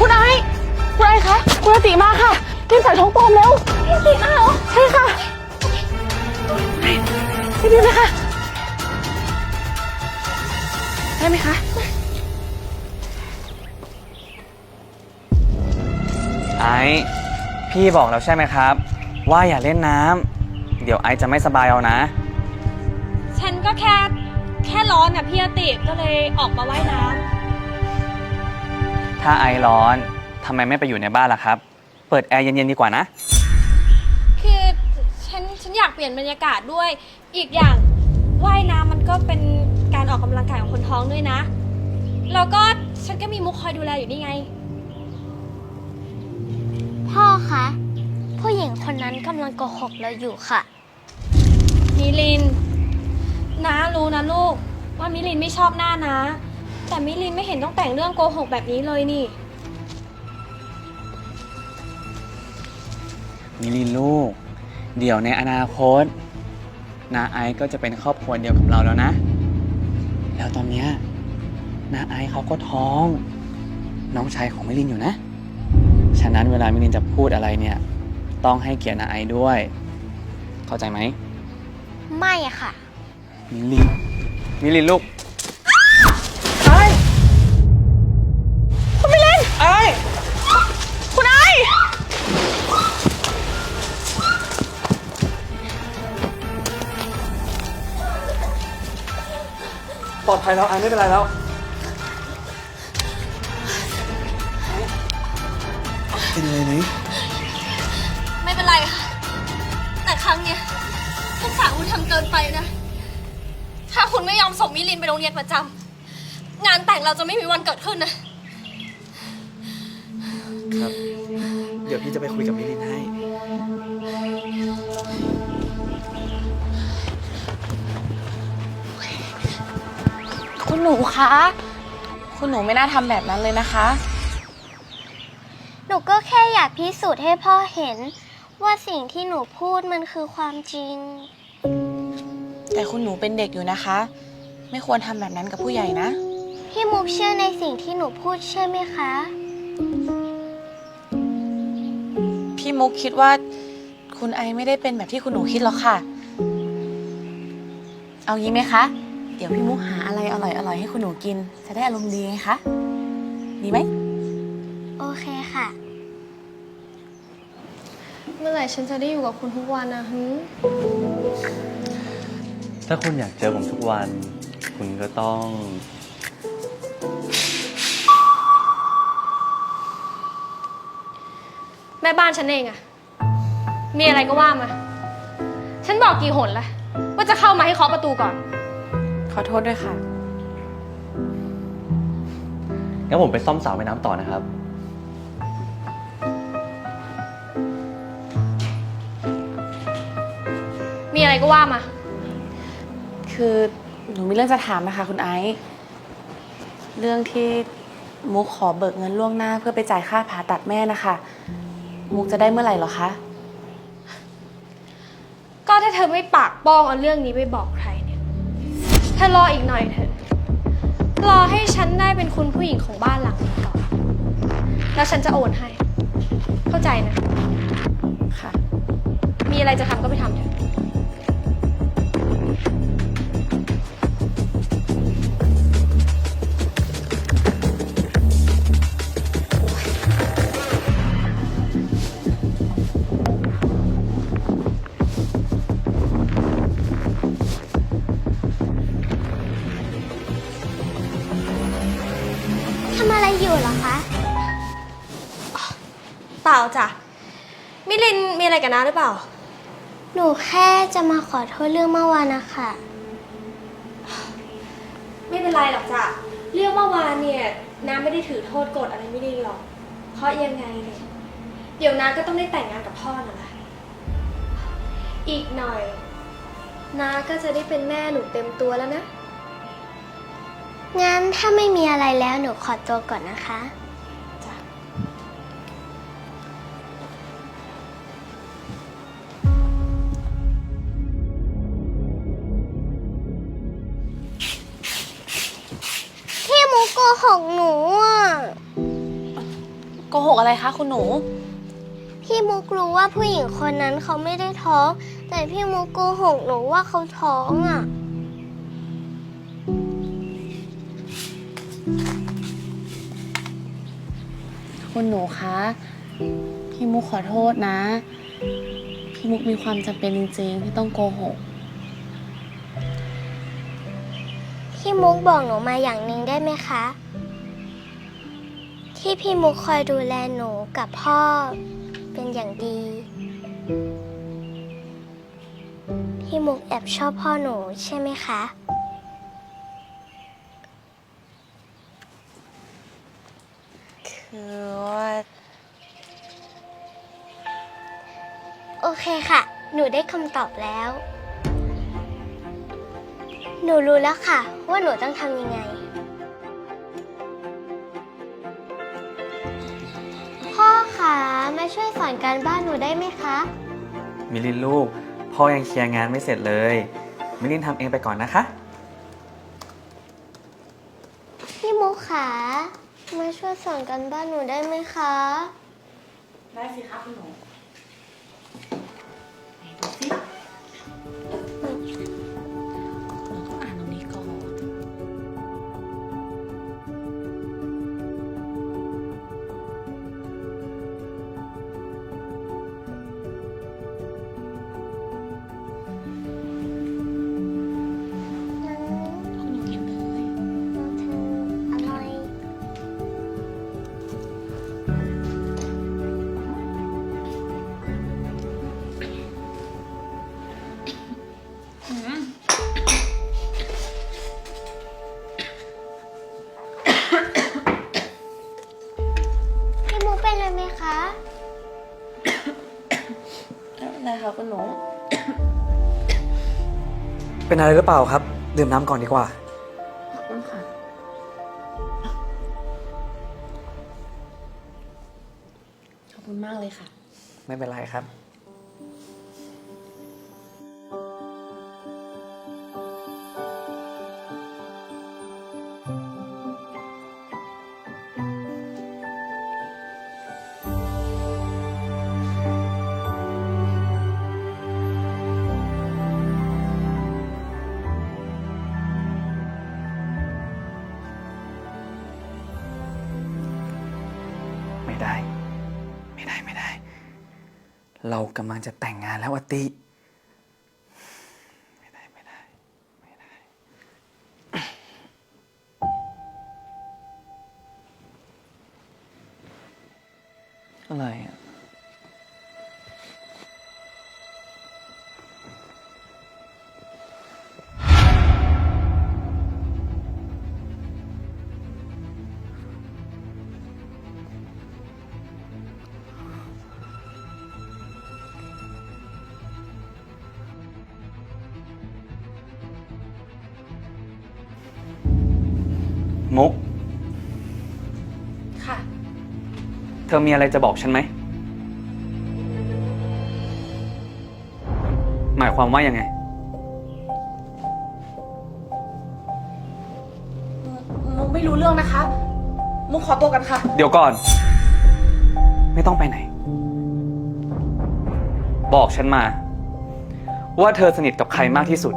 คุณไอซ์คุณไอซ์คะ คุณอาติมาค่ะรีบใส่ท้องปลอมเร็วพี่อาติมาเหรอ ใช่ค่ะไปดีเลยค่ะ ได้ไหมคะ ไอซ์พี่บอกแล้วใช่ไหมครับ ว่าอย่าเล่นน้ำเดี๋ยวไอซ์จะไม่สบายเอานะ ฉันก็แค่ แค่ร้อนอะพี่อติก็เลยออกมาว่ายน้ำ ถ้าไอซ์ร้อนทำไมไม่ไปอยู่ในบ้านล่ะครับ เปิดแอร์เย็นๆดีกว่านะ คือฉันฉันอยากเปลี่ยนบรรยากาศด้วย อีกอย่างว่ายน้ำมันก็เป็นการออกกำลังกายของคนท้องด้วยนะ แล้วก็ฉันก็มีมุกคอยดูแลอยู่นี่ไง พ่อคะ ผู้หญิงคนนั้นกำลังโกหกเราอยู่ค่ะ มิลิน น้ารู้นะลูก ว่ามิลินไม่ชอบหน้านะ แต่มิลินไม่เห็นต้องแต่งเรื่องโกหกแบบนี้เลยนี่ มิลินลูก เดี๋ยวในอนาคต นาไอซ์ก็จะเป็นครอบครัวเดียวกับเราแล้วนะ แล้วตอนเนี้ยนาไอซ์เขาก็ท้อง น้องชายของมิลินอยู่นะ ฉะนั้นเวลามิลินจะพูดอะไรเนี่ย ต้องให้เกียรตินาไอซ์ด้วย เข้าใจไหม ไม่อะค่ะ มิลิน มิลินลูก ภัยแล้วไอซ์ไม่เป็นไรแล้วเป็นอะไรไหมไม่เป็นไรค่ะ แต่ครั้งเนี้ยทุกสาวคุณทำเกินไปนะ ถ้าคุณไม่ยอมส่งมิลินไปโรงเรียนประจำงานแต่งเราจะไม่มีวันเกิดขึ้นนะ ครับ เดี๋ยวพี่จะไปคุยกับมิลินให้ คุณหนูคะ คุณหนูไม่น่าทำแบบนั้นเลยนะคะ หนูก็แค่อยากพิสูจน์ให้พ่อเห็น ว่าสิ่งที่หนูพูดมันคือความจริง แต่คุณหนูเป็นเด็กอยู่นะคะ ไม่ควรทำแบบนั้นกับผู้ใหญ่นะ พี่มุกเชื่อในสิ่งที่หนูพูดใช่ไหมคะ พี่มุกคิดว่าคุณไอไม่ได้เป็นแบบที่คุณหนูคิดหรอกค่ะ เอางี้ไหมคะ เดี๋ยวพี่มุกหาอะไรอร่อยๆให้คุณหนูกิน จะได้อารมณ์ดีไงคะ ดีไหม โอเคค่ะ เมื่อไหร่ฉันจะได้อยู่กับคุณทุกวันนะฮึถ้าคุณอยากเจอผมทุกวัน คุณก็ต้อง แม่บ้านฉันเองอะมีอะไรก็ว่ามา ฉันบอกกี่หนละว่าจะเข้ามาให้เคาะประตูก่อน ขอโทษด้วยค่ะ งั้นผมไปซ่อมสาวว่ายน้ำต่อนะครับ มีอะไรก็ว่ามา คือหนูมีเรื่องจะถามนะคะคุณไอซ์เรื่องที่มุกขอเบิกเงินล่วงหน้าเพื่อไปจ่ายค่าผ่าตัดแม่นะคะ มุกจะได้เมื่อไหร่เหรอคะ ก็ถ้าเธอไม่ปากป้องเอาเรื่องนี้ไปบอกใคร เธอรออีกหน่อยเถอะรอให้ฉันได้เป็นคุณผู้หญิงของบ้านหลังนี้ก่อน แล้วฉันจะโอนให้ เข้าใจนะ ค่ะ มีอะไรจะทำก็ไปทำเถอะ ล่าจ้ะ มิลินมีอะไรกับน้าหรือเปล่า หนูแค่จะมาขอโทษเรื่องเมื่อวานนะคะ ไม่เป็นไรหรอกจ้ะ เรื่องเมื่อวานเนี่ยน้าไม่ได้ถือโทษโกรธอะไรไม่ได้หรอก เพราะยังไงเนี่ยเดี๋ยวน้าก็ต้องได้แต่งงานกับพ่อน่ะแหละอีกหน่อย น้าก็จะได้เป็นแม่หนูเต็มตัวแล้วนะ งั้นถ้าไม่มีอะไรแล้วหนูขอตัวก่อนนะคะจ้ะ หกหนูอะ โกหกอะไรคะคุณหนู พี่มุกรู้ว่าผู้หญิงคนนั้นเขาไม่ได้ท้อง แต่พี่มุกโกหกหนูว่าเขาท้องอะ คุณหนูคะ พี่มุกขอโทษนะ พี่มุกมีความจำเป็นจริงๆที่ต้องโกหก มุกบอกหนูมาอย่างหนึ่งได้ไหมคะ ที่พี่มุกคอยดูแลหนูกับพ่อเป็นอย่างดี พี่มุกแอบชอบพ่อหนูใช่ไหมคะ คือว่า โอเคค่ะ หนูได้คำตอบแล้ว หนูรู้แล้วค่ะ ว่าหนูต้องทำยังไง พ่อคะมาช่วยสอนการบ้านหนูได้ไหมคะ มิลินลูก พ่อยังเคลียร์งานไม่เสร็จเลย มิลินทำเองไปก่อนนะคะ พี่มุกขามาช่วยสอนการบ้านหนูได้ไหมคะ ได้สิคะคุณหนูไหน มุกเป็นอะไรไหมคะไม่เป็นไรค่ะคุณหนูเป็นอะไรหรือเปล่าครับ ดื่มน้ำก่อนดีกว่า ขอบคุณค่ะ ขอบคุณมากเลยค่ะ ไม่เป็นไรครับ ไม่ได้ ไม่ได้ไม่ได้ เรากำลังจะแต่งงานแล้วอติ ไม่ได้ไม่ได้ไม่ได้ อะไรอะ เธอมีอะไรจะบอกฉันไหม หมายความว่ายังไง มุกไม่รู้เรื่องนะคะ มุกขอตัวกันค่ะ เดี๋ยวก่อน ไม่ต้องไปไหน บอกฉันมา ว่าเธอสนิทกับใครมากที่สุด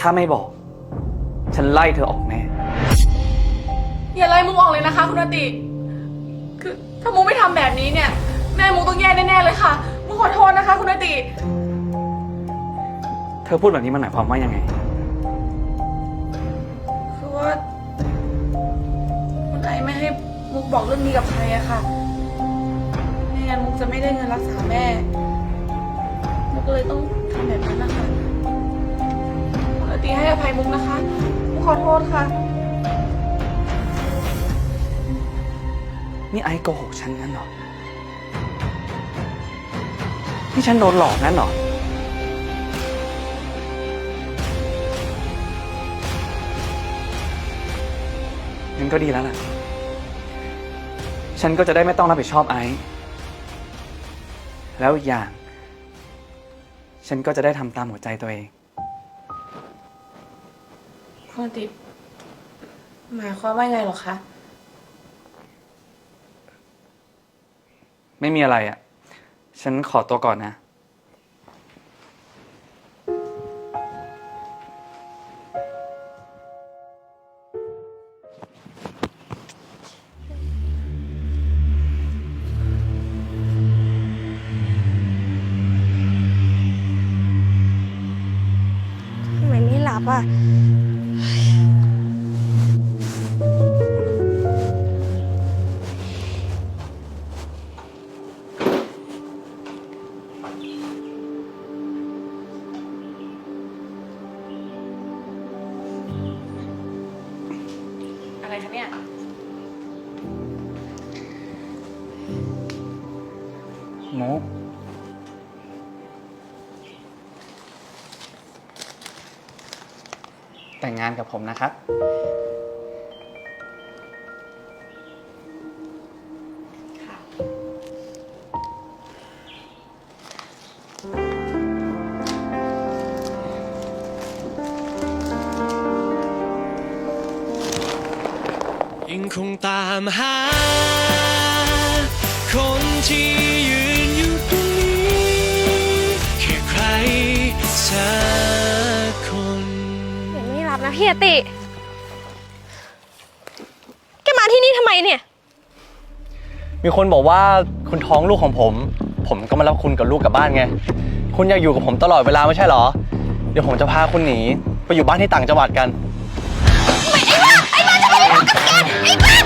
ถ้าไม่บอก ฉันไล่เธอออกแน่ อย่าไล่มุกออกเลยนะคะ คุณอติคือ ถ้ามุกไม่ทำแบบนี้เนี่ย แม่มุกต้องแย่แน่ๆเลยค่ะมุกขอโทษนะคะ คุณอติ เธอพูดแบบนี้มันหมายความว่ายังไง คือว่าคุณไอไม่ให้มุกบอกเรื่องนี้กับใครอะค่ะไม่งั้นมุกจะไม่ได้เงินรักษาแม่ มุกก็เลยต้องทำแบบนั้นนะคะคุณอติให้อภัยมุกนะคะ มุกขอโทษค่ะ นี่ไอ้โกหกฉันงั้นหรอ นี่ฉันโดนหลอกงั้นหรอ งั้นก็ดีแล้วล่ะ ฉันก็จะได้ไม่ต้องรับผิดชอบไอ้ แล้วอีกอย่าง ฉันก็จะได้ทำตามหัวใจตัวเองคุณอติหมายความว่าไงหรอคะ ไม่มีอะไรอะ่ะ ฉันขอตัวก่อนนะ ทำไมไม่รับอะ อะไรคะเนี่ย มุกแต่งงานกับผมนะครับ ยังคงตามหา คนที่ยืนอยู่ตรงนี้แค่ใครสักคนเดี๋ยวไม่รับนะพี่อติ แกมาที่นี่ทำไมเนี่ย มีคนบอกว่าคุณท้องลูกของผม ผมก็มารับคุณกับลูกกลับบ้านไง คุณอยากอยู่กับผมตลอดเวลาไม่ใช่เหรอ เดี๋ยวผมจะพาคุณหนี ไปอยู่บ้านที่ต่างจังหวัดกัน ไ